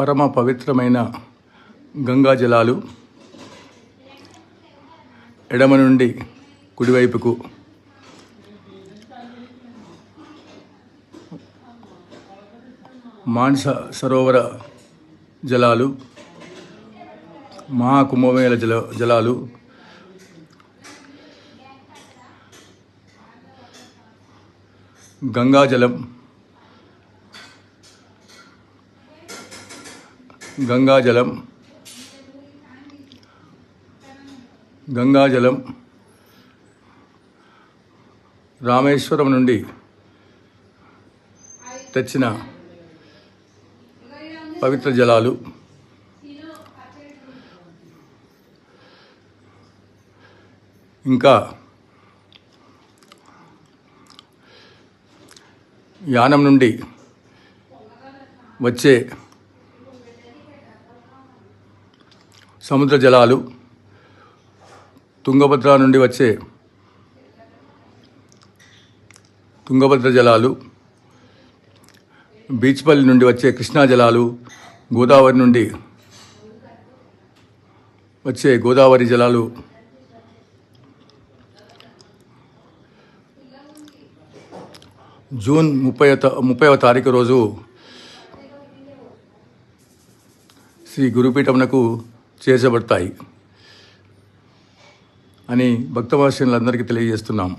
పరమ పవిత్రమైన గంగా జలాలు ఎడమ నుండి కుడివైపుకు మాన్స సరోవర జలాలు మహాకుంభమేళ జల జలాలు గంగాజలం గంగాజలం. గంగాజలం రామేశ్వరం నుండి తెచ్చిన పవిత్ర జలాలు. ఇంకా యానం నుండి వచ్చే సముద్ర జలాలు తుంగభద్ర నుండి వచ్చే తుంగభద్ర జలాలు బీచ్పల్లి నుండి వచ్చే కృష్ణా జలాలు గోదావరి నుండి వచ్చే గోదావరి జలాలు జూన్ ముప్పై ముప్పైవ తారీఖు రోజు శ్రీ గురుపీఠమునకు చేర్చబడతాయి అని భక్తవాసినులందరికీ తెలియజేస్తున్నాం.